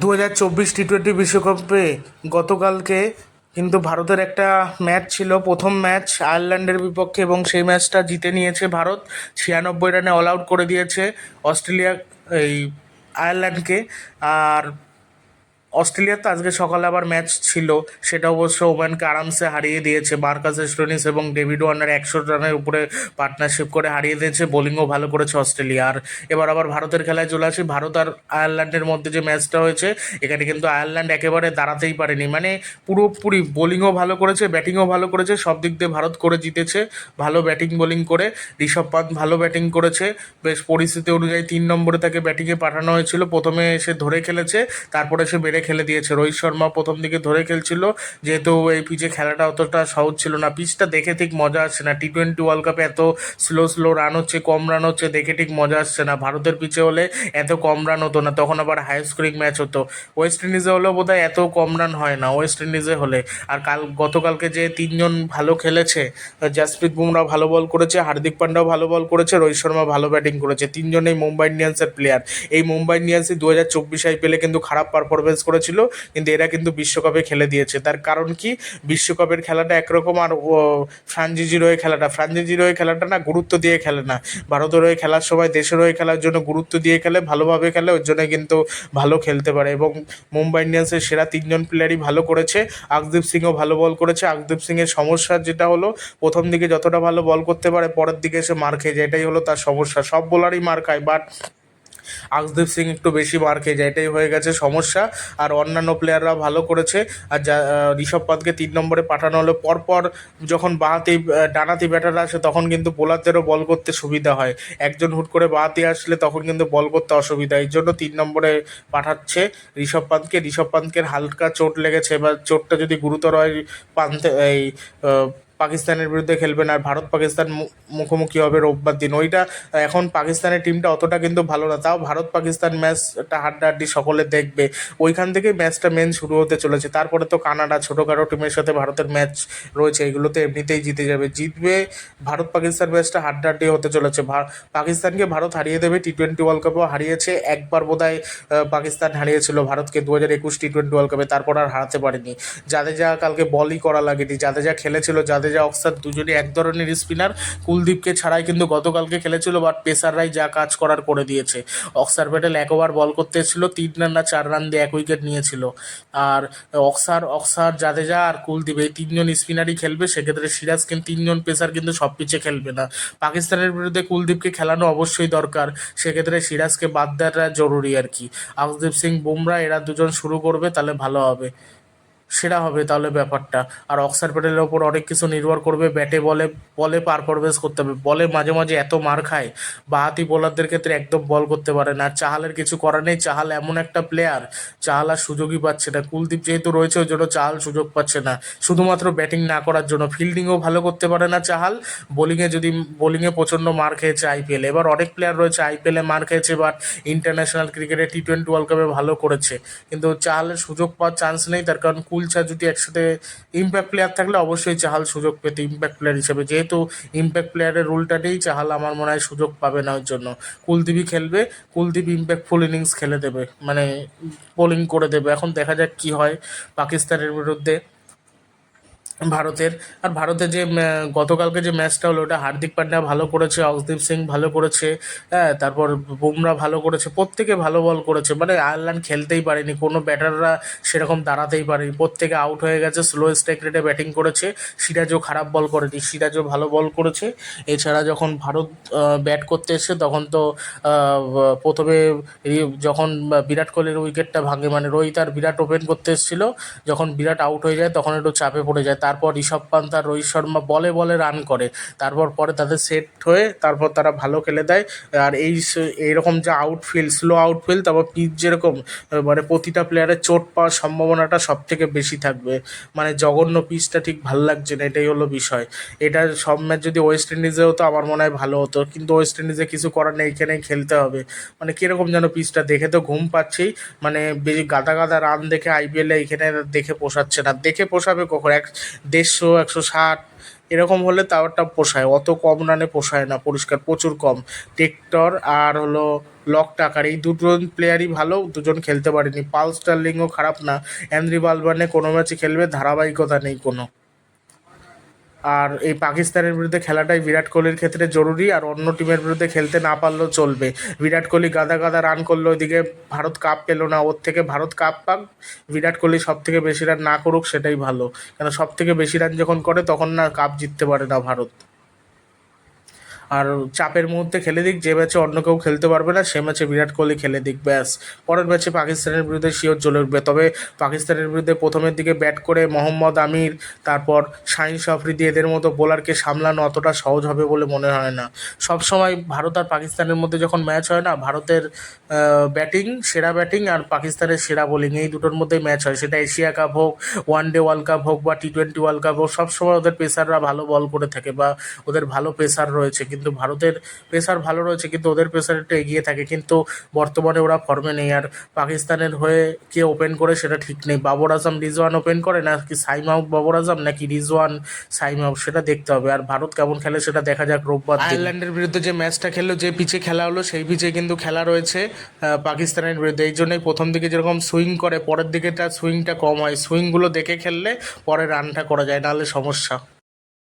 দু হাজার চব্বিশ টি টোয়েন্টি বিশ্বকাপে গতকালকে কিন্তু ভারতের একটা ম্যাচ ছিল, প্রথম ম্যাচ আয়ারল্যান্ডের বিপক্ষে এবং সেই ম্যাচটা জিতে নিয়েছে ভারত। ছিয়ানব্বই রানে অল আউট করে দিয়েছে অস্ট্রেলিয়া, এই আয়ারল্যান্ডকে। আর অস্ট্রেলিয়ার তো আজকে সকালে আবার ম্যাচ ছিল। সেটা অবশ্য ওম্যানকে আরামসে হারিয়ে দিয়েছে। মার্কাস স্টোনিস এবং ডেভিড ওয়ার্নার একশো রানের উপরে পার্টনারশিপ করে হারিয়ে দিয়েছে। বোলিংও ভালো করেছে অস্ট্রেলিয়া। আর এবার আবার ভারতের খেলায় চলে আসি। ভারত আর আয়ারল্যান্ডের মধ্যে যে ম্যাচটা হয়েছে, এখানে কিন্তু আয়ারল্যান্ড একেবারে দাঁড়াতেই পারেনি। মানে পুরোপুরি বোলিংও ভালো করেছে, ব্যাটিংও ভালো করেছে। সব দিক দিয়ে ভারত করে জিতেছে। ভালো ব্যাটিং বোলিং করে। ঋষভ পান্ত ভালো ব্যাটিং করেছে। বেশ পরিস্থিতি অনুযায়ী তিন নম্বরে তাকে ব্যাটিংয়ে পাঠানো হয়েছিল। প্রথমে সে ধরে খেলেছে, তারপরে সে বেড়ে খেলে দিয়েছে। রোহিত শর্মা প্রথম দিকে ধরে খেলছিল, যেহেতু এই পিচে খেলাটা অতটা সহজ ছিল না। পিচটা দেখে ঠিক মজা আসছে না। টি টোয়েন্টি ওয়ার্ল্ড কাপে এত স্লো স্লো রান হচ্ছে, কম রান হচ্ছে, দেখে ঠিক মজা আসছে না। ভারতের পিচে হলে এত কম রান হতো না, তখন আবার হাই স্কোরিং ম্যাচ হতো। ওয়েস্ট ইন্ডিজে হলেও বোধহয় এত কম রান হয় না ওয়েস্ট ইন্ডিজে হলে। আর কাল, গতকালকে যে তিনজন ভালো খেলেছে জাসপ্রীত বুমরা ভালো বল করেছে হার্দিক পান্ডাও ভালো বল করেছে রোহিত শর্মা ভালো ব্যাটিং করেছে। তিনজনেই মুম্বাই ইন্ডিয়ান্সের প্লেয়ার এই মুম্বাই ইন্ডিয়ান্সই দু হাজার চব্বিশ আইপিএলে কিন্তু খারাপ পারফরমেন্স করেছিল, কিন্তু এরা কিন্তু বিশ্বকাপে খেলে দিয়েছে। তার কারণ কি? বিশ্বকাপের খেলাটা একরকম আর, ও ফ্রাঞ্জিজির হয়ে খেলাটা। ফ্রাঞ্জিজির হয়ে খেলাটা না গুরুত্ব দিয়ে খেলে না। ভারতের হয়ে খেলার সময় দেশের হয়ে খেলার জন্য গুরুত্ব দিয়ে খেলে, ভালোভাবে খেলে, ওর জন্য কিন্তু ভালো খেলতে পারে। এবং মুম্বাই ইন্ডিয়ান্সের সেরা তিনজন প্লেয়ারই ভালো করেছে। আকদীপ সিংও ভালো বল করেছে। আকদীপ সিংয়ের সমস্যা যেটা হলো, প্রথম দিকে যতটা ভালো বল করতে পারে, পরের দিকে এসে মার খেয়ে যায়। এটাই হলো তার সমস্যা। সব বোলারই মার খায় বাট আকদীপ সিং একটু বেশি মার খেয়ে যায়, এটাই হয়ে গেছে সমস্যা। আর অন্যান্য প্লেয়াররা ভালো করেছে। আর যা ঋষভ পান্তকে তিন নম্বরে পাঠানো হলো। পরপর যখন বাঁহাতি ডানাতি ব্যাটার আসে, তখন কিন্তু বোলারদেরও বল করতে সুবিধা হয়। একজন হুট করে বাঁহাতি আসলে তখন কিন্তু বল করতে অসুবিধা এই জন্য তিন নম্বরে পাঠাচ্ছে ঋষভ পান্তকে। ঋষভ পান্তকে হালকা চোট লেগেছে। এবার চোটটা যদি গুরুতর হয়, পান্তে, এই পাকিস্তানের বিরুদ্ধে খেলবেন আর ভারত পাকিস্তান মুখোমুখি হবে রোববার দিন। ওইটা, এখন পাকিস্তানের টিমটা অতটা কিন্তু ভালো না। তাও ভারত পাকিস্তান ম্যাচটা হাড্ডাহাড্ডি সকলে দেখবে। ওইখান থেকে ম্যাচটা মেন শুরু হতে চলেছে। তারপরে তো কানাডা ছোটোখাটো টিমের সাথে ভারতের ম্যাচ রয়েছে। এগুলোতে এমনিতেই জিতে যাবে। জিতবে ভারত পাকিস্তান ম্যাচটা হাড্ডাহাড্ডি হতে চলেছে। পাকিস্তানকে ভারত হারিয়ে দেবে টি টোয়েন্টি ওয়ার্ল্ড কাপেও হারিয়েছে। একবার বোধহয় পাকিস্তান হারিয়েছিল ভারতকে দু হাজার একুশ টি টোয়েন্টি ওয়ার্ল্ড কাপে তারপর আর হারাতে পারেনি। যাদের যা কালকে বলই করা লাগেনি। জাদেজা খেলেছিল জাদেজা অক্সার দুজনই এক ধরনের স্পিনার। কুলদীপকে ছাড়াই কিন্তু গতকালকে খেলেছিল, বাট পেসাররাই যা কাজ করার করে দিয়েছে। অক্সার প্যাটেল এক ওভার বল করতে এসেছিল, তিন রান না চার রান দিয়ে এক উইকেট নিয়েছিল। আর অক্সার অক্সার, জাদেজা আর কুলদীপ এই তিনজন স্পিনারই খেলবে, সেক্ষেত্রে সিরাজ কিন্তু, তিনজন পেসার কিন্তু সব পিচে খেলবে না। পাকিস্তানের বিরুদ্ধে কুলদীপকে খেলানো অবশ্যই দরকার, সেক্ষেত্রে সিরাজকে বাদ দেওয়াটা জরুরি আর কি। আকদীপ সিং, বুমরা, এরা দুজন শুরু করবে, তাহলে ভালো হবে। সেরা হবে তাহলে ব্যাপারটা। আর অক্সার প্যাটেলের ওপর অনেক কিছু নির্ভর করবে, ব্যাটে বলে বলে পারফরমেন্স করতে হবে। বলে মাঝে মাঝে এত মার খায়, বাহাতি বোলারদের ক্ষেত্রে একদম বল করতে পারে না। চাহালের কিছু করার নেই, চাহাল এমন একটা প্লেয়ার চাহাল আর সুযোগই পাচ্ছে না। কুলদীপ যেহেতু রয়েছে, ওই জন্য চাহাল সুযোগ পাচ্ছে না। শুধুমাত্র ব্যাটিং না করার জন্য ফিল্ডিংও ভালো করতে পারে না চাহাল। বোলিংয়ে যদি বোলিংয়ে প্রচণ্ড মার খেয়েছে আইপিএল এবার অনেক প্লেয়ার রয়েছে আইপিএলে মার খেয়েছে বাট ইন্টারন্যাশনাল ক্রিকেটে টি টোয়েন্টি ওয়ার্ল্ড কাপে ভালো করেছে। কিন্তু চাহালের সুযোগ পাওয়ার চান্স নেই, তার কারণ কুলচা যদি একসাথে ইম্প্যাক্ট প্লেয়ার থাকলে অবশ্যই চাহাল সুযোগ পেতে ইম্প্যাক্ট প্লেয়ার হিসেবে। যেহেতু ইম্প্যাক্ট প্লেয়ারের রুলটা নেই চাহাল আমার মনে হয় সুযোগ পাবে না ওর জন্য। কুলদীপই খেলবে কুলদীপ ইম্প্যাক্টফুল ইনিংস খেলে দেবে। মানে বোলিং করে দেবে। এখন দেখা যাক কি হয় পাকিস্তানের বিরুদ্ধে। ভারতের। আর ভারতে যে গতকালকে যে ম্যাচটা হলো, ওটা হার্দিক পান্ডা ভালো করেছে অক্সদীপ সিং ভালো করেছে হ্যাঁ তারপর বুমরা ভালো করেছে, প্রত্যেকে ভালো বল করেছে। মানে আয়ারল্যান্ড খেলতেই পারেনি, কোনো ব্যাটাররা সেরকম দাঁড়াতেই পারেনি। প্রত্যেকে আউট হয়ে গেছে স্লো স্ট্রাইক রেটে ব্যাটিং করেছে, সিরাজও খারাপ বল করেনি, সিরাজও ভালো বল করেছে। এছাড়া যখন ভারত ব্যাট করতে এসে তখন তো প্রথমে যখন বিরাট কোহলির উইকেটটা ভাঙে মানে রোহিত আর বিরাট ওপেন করতে এসেছিল, যখন বিরাট আউট হয়ে যায়, তখন একটু চাপে পড়ে যায়। তারপর ঋষভ পান্ত আর রোহিত শর্মা বলে বলে রান করে। তারপর পরে তাদের সেট হয়ে তারপর তারা ভালো খেলে দেয়। আর এই এইরকম যে আউটফিল্ড স্লো আউটফিল্ড তারপর পিচ যেরকম মানে প্রতিটা প্লেয়ারের চোট পাওয়ার সম্ভাবনাটা সব থেকে বেশি থাকবে। মানে জঘন্য পিচটা ঠিক ভালো লাগছে না, এটাই হলো বিষয়। এটা সব ম্যাচ যদি ওয়েস্ট ইন্ডিজে হতো, আমার মনে হয় ভালো হতো। কিন্তু ওয়েস্ট ইন্ডিজে কিছু করার নেই, এখানেই খেলতে হবে। মানে কীরকম যেন পিচটা দেখে তো ঘুম পাচ্ছেই। মানে বেশি গাদা গাদা রান দেখে আইপিএলে এখানে দেখে পোষাচ্ছে না। দেখে পোষাবে কখন? এক দেড়শো, একশো ষাট, এরকম হলে টাওয়ারটা পোষায়। অত কম রানে পোষায় না, পরিষ্কার, প্রচুর কম। টেক্টর আর হলো লক টাকার, এই দুজন প্লেয়ারই ভালো, দুজন খেলতে পারেনি। পাল স্টার্লিংও খারাপ না। অ্যান্দ্রি বালবানে কোনো ম্যাচে খেলবে, ধারাবাহিকতা নেই কোনো। আর এই পাকিস্তানের বিরুদ্ধে খেলাটাই বিরাট কোহলির ক্ষেত্রে জরুরি আর অন্য টিমের বিরুদ্ধে খেলতে না পারলেও চলবে। বিরাট কোহলি গাদা গাদা রান করল, ওইদিকে ভারত কাপ পেল না। ওর থেকে ভারত কাপ পাক, বিরাট কোহলি সব থেকে বেশি রান না করুক, সেটাই ভালো। কেন সব থেকে বেশি রান যখন করে, তখন না কাপ জিততে পারে না ভারত। আর চাপের মুহূর্তে খেলে দিক, যে ম্যাচে অন্য কেউ খেলতে পারবে না, সে ম্যাচে বিরাট কোহলি খেলে দিক, ব্যাস। পরের ম্যাচে পাকিস্তানের বিরুদ্ধে শিওর জ্বলে উঠবে। তবে পাকিস্তানের বিরুদ্ধে প্রথমের দিকে ব্যাট করে মোহাম্মদ আমির, তারপর শাহিন আফ্রিদি এদের মতো বোলারকে সামলানো অতটা সহজ হবে বলে মনে হয় না। সব সময় ভারত আর পাকিস্তানের মধ্যে যখন ম্যাচ হয় না, ভারতের ব্যাটিং, সেরা ব্যাটিং আর পাকিস্তানের সেরা বোলিং, এই দুটোর মধ্যেই ম্যাচ হয়। সেটা এশিয়া কাপ হোক, ওয়ান ডে ওয়ার্ল্ড কাপ হোক বা টি টোয়েন্টি ওয়ার্ল্ড কাপ হোক, সবসময় ওদের পেসাররা ভালো বল করে থাকে বা ওদের ভালো পেসার রয়েছে। কিন্তু ভারতের পেসার ভালো রয়েছে, কিন্তু ওদের পেসার একটু এগিয়ে থাকে। কিন্তু বর্তমানে ওরা ফর্মে নেই, আর পাকিস্তানের হয়ে কে ওপেন করে সেটা ঠিক নেই। বাবর আজম, রিজওয়ান ওপেন করে নাকি সাইমাউক বাবর আজম নাকি রিজওয়ান সাইমাউক সেটা দেখতে হবে। আর ভারত কেমন খেলে সেটা দেখা যাক রোববার। আয়ারল্যান্ডের বিরুদ্ধে যে ম্যাচটা খেললো, যে পিচে খেলা হলো, সেই পিচে কিন্তু খেলা রয়েছে পাকিস্তানের বিরুদ্ধে। এই জন্যই প্রথম দিকে যেরকম সুইং করে, পরের দিকে তার সুইংটা কম হয়। সুইংগুলো দেখে খেললে পরে রানটা করা যায়, নাহলে সমস্যা।